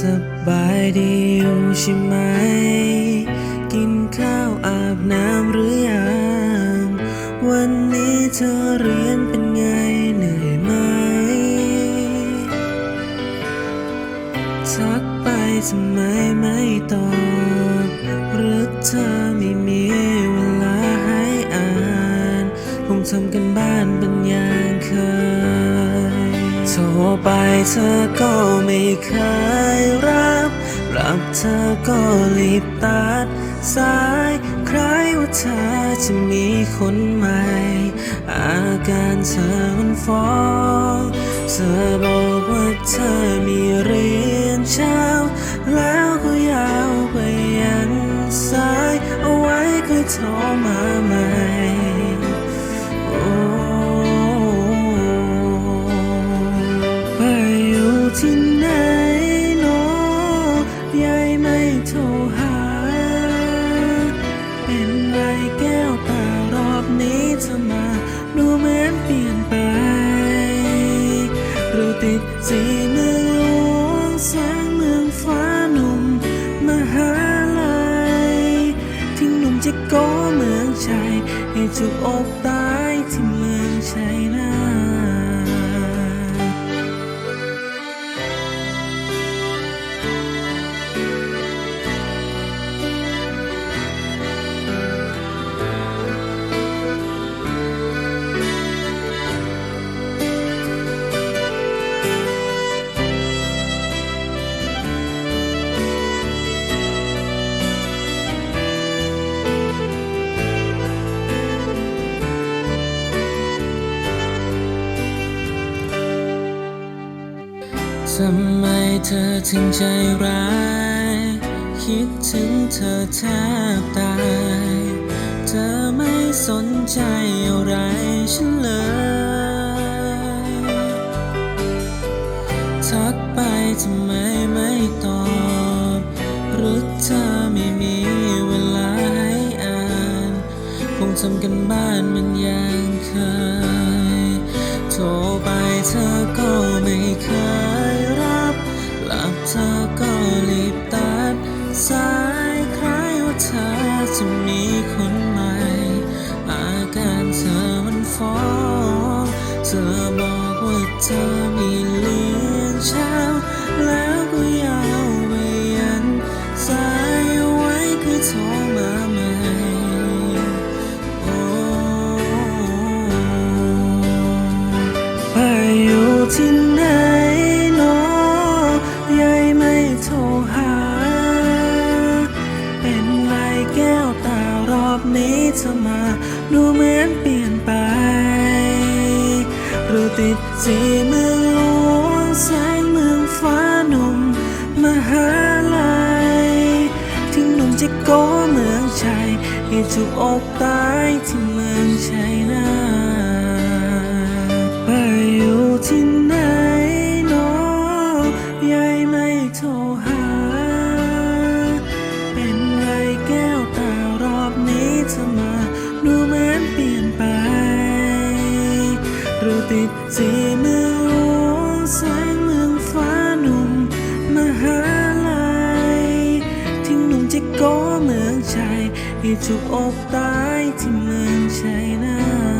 สบายดีอยู่ใช่ไหม กินข้าวอาบน้ำหรือยัง วันนี้เธอเรียนเป็นไงเหนื่อยไหม ทักไปทำไมไม่ตอบ หรือเธอไม่มีเวลาให้อ่าน คงทำกันบ้านเป็นอย่างเคย โทรไปเธอก็ไม่ับเธอก็รีบตัดสายใครว่าเธอจะมีคนใหม่ อาการเธอมันฟ้องเธอบอกว่าเธอมีเรียนเช้า แล้วก็ยาวไปยันสายเอาไว้ค่อยโทรมา หรือติดสีเมืองหลวงแสงเมืองฟ้าหนุ่มมหาลัยทิ้งหนุ่มจะโก้เมืองชัยให้จุกอกตายที่เมืองำไมเธอถึงใจร้าย คิดถึงเธอแทบตาย เธอไม่สนใจอะไรฉันเลยทักไปทำไมไม่ตอบหรือเธอไม่มีเวลาให้อ่าน คงทำกันบ้านมันอย่างเคย โทรไปเธอก็ไม่เคยรับ หลับเธอก็รีบตัด สายคล้ายว่าเธอจะมีคนใหม่ อาการเธอมันฟ้อง เธอบอกว่าเธอมีเลี้ยงฉัน ดูเหมือนเปลี่ยนไปหรือติดสีเมืองหลวงแสงเมืองฟ้าหนุ่มมหาลัยทิ้งหนุ่มจะโกเมืองชัยให้จุกอกตายที่เมืองชัย ติดสีเมืองหลงแสงเมืองฟ้าหนุ่มมหาลัยทิ้งหนุ่มจะก่อเมืองชัยให้จุกอกตายที่เมืองชัยนา